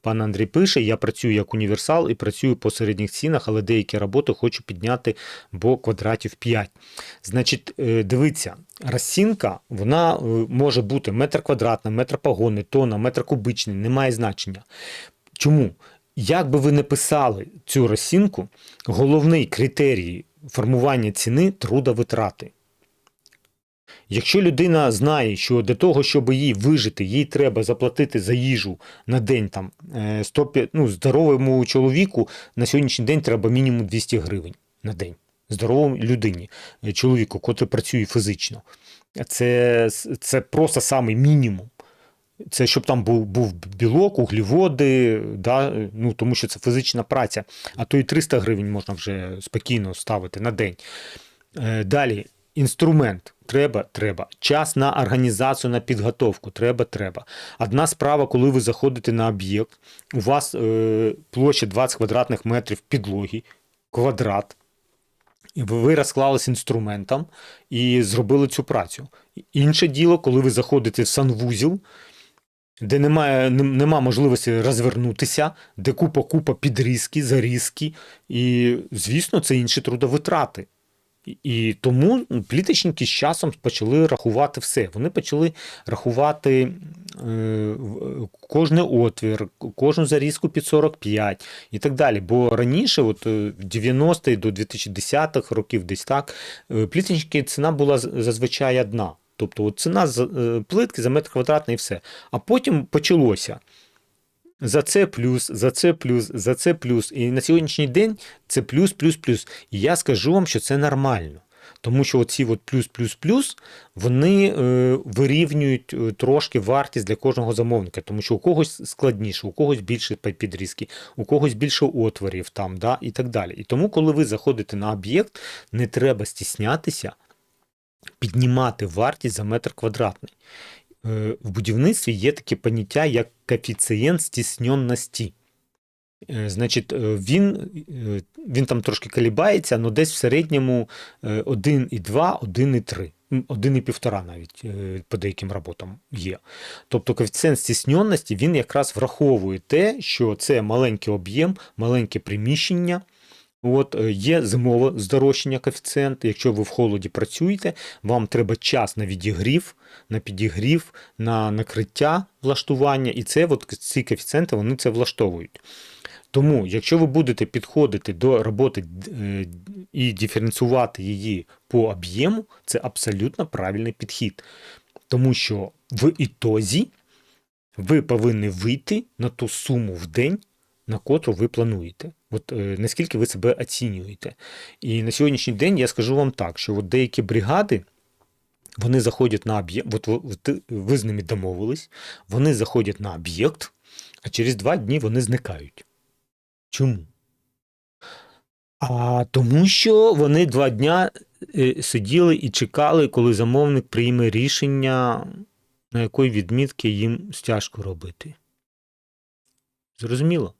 пан Андрій пише: я працюю як універсал і працюю по середніх цінах, але деякі роботи хочу підняти, бо квадратів 5. Значить, е, дивіться, розцінка вона е, може бути метр квадратний, метр погонний, тонна, метр кубичний, не має значення. Чому? Як би ви не писали цю розцінку, головний критерій формування ціни трудовитрати. Якщо людина знає, що для того, щоб їй вижити, їй треба заплатити за їжу на день там е, 105, ну, здоровому чоловіку на сьогоднішній день треба мінімум 200 гривень на день. Здоровій людині, е, чоловіку, котрий працює фізично. Це, це просто самий мінімум. Це щоб там був, був білок, угліводи, да, ну, тому що це фізична праця. А то і 300 гривень можна вже спокійно ставити на день. Е, Далі, інструмент. Треба, треба. Час на організацію, на підготовку. Треба, треба. Одна справа, коли ви заходите на об'єкт, у вас е, площа 20 квадратних метрів підлоги, квадрат. І ви розклались інструментом і зробили цю працю. Інше діло, коли ви заходите в санвузіл, де немає, нема можливості розвернутися, де купа-купа підрізки, зарізки, і, звісно, це інші трудовитрати. І- тому пліточники з часом почали рахувати все. Вони почали рахувати е, кожний отвір, кожну зарізку під 45 і так далі. Бо раніше, от е, в 90-ті до 2010-х років, десь так, е, пліточники ціна була зазвичай одна. Тобто от ціна е, плитки за метр квадратний і все. А потім почалося. За це плюс, за це плюс, за це плюс. І на сьогоднішній день це плюс, плюс, плюс. І я скажу вам, що це нормально. Тому що оці от плюс, плюс, плюс, вони е, вирівнюють е, трошки вартість для кожного замовника, тому що у когось складніше, у когось більше підрізки, у когось більше отворів там, да, і так далі. І тому, коли ви заходите на об'єкт, не треба стіснятися піднімати вартість за метр квадратний. Е, В будівництві є таке поняття, як коефіцієнт стісненності. Е, Значить, е, він, він там трошки колібається, але десь в середньому е, 1,2, 1,3, 1,5 навіть по деяким роботам є. Тобто коефіцієнт стісненності він якраз враховує те, що це маленький об'єм, маленьке приміщення. От е, є зимове здорожчання коефіцієнт. Якщо ви в холоді працюєте, вам треба час на відігрів, на підігрів, на накриття влаштування, і це от ці коефіцієнти вони це влаштовують. Тому, якщо ви будете підходити до роботи е, і диференціювати її по об'єму, це абсолютно правильний підхід. Тому що в ітозі ви повинні вийти на ту суму в день, на котру ви плануєте. От е, наскільки ви себе оцінюєте. І на сьогоднішній день я скажу вам так, що от деякі бригади. Вони заходять на об'єкт, от ви- ви з ними домовились, вони заходять на об'єкт, а через два дні вони зникають. Чому? А тому що вони два дня е, сиділи і чекали, коли замовник прийме рішення, на якої відмітки їм стяжку робити. Зрозуміло?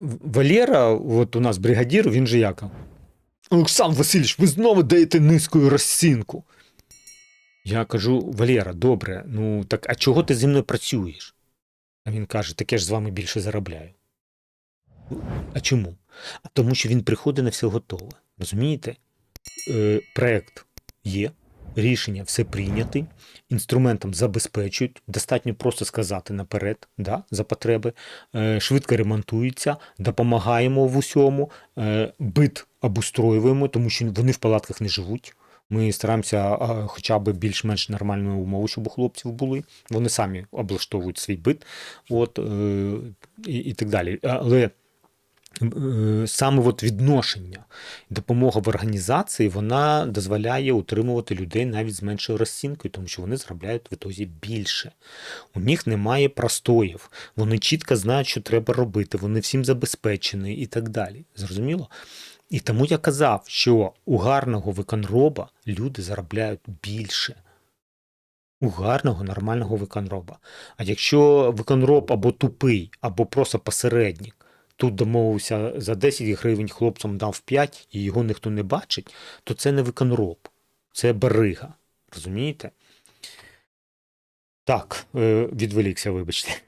Валера, от у нас бригадір, він же як? Олександр Васильович, ви знову даєте низькою розцінку. Я кажу: Валера, добре, ну так а чого ти зі мною працюєш? А він каже: так я ж з вами більше заробляю. А чому? А тому що він приходить на все готове. Розумієте? Е, проект є, рішення все прийняті, інструментом забезпечують, достатньо просто сказати наперед, да, за потреби, е, швидко ремонтується, допомагаємо в усьому, е, бит обустроюємо, тому що вони в палатках не живуть. Ми стараємося хоча б більш-менш нормальні умови, щоб у хлопців були. Вони самі облаштовують свій бит, от, е, і, і так далі. Але е, саме от відношення, допомога в організації, вона дозволяє утримувати людей навіть з меншою розцінкою, тому що вони заробляють в ітозі більше. У них немає простоїв, вони чітко знають, що треба робити, вони всім забезпечені і так далі. Зрозуміло? І тому я казав, що у гарного виконроба люди заробляють більше. У гарного нормального виконроба. А якщо виконроб або тупий, або просто посереднік, тут домовився за 10 гривень, хлопцям дав 5 і його ніхто не бачить, то це не виконроб, це барига. Розумієте? Так, е, відволікся, вибачте.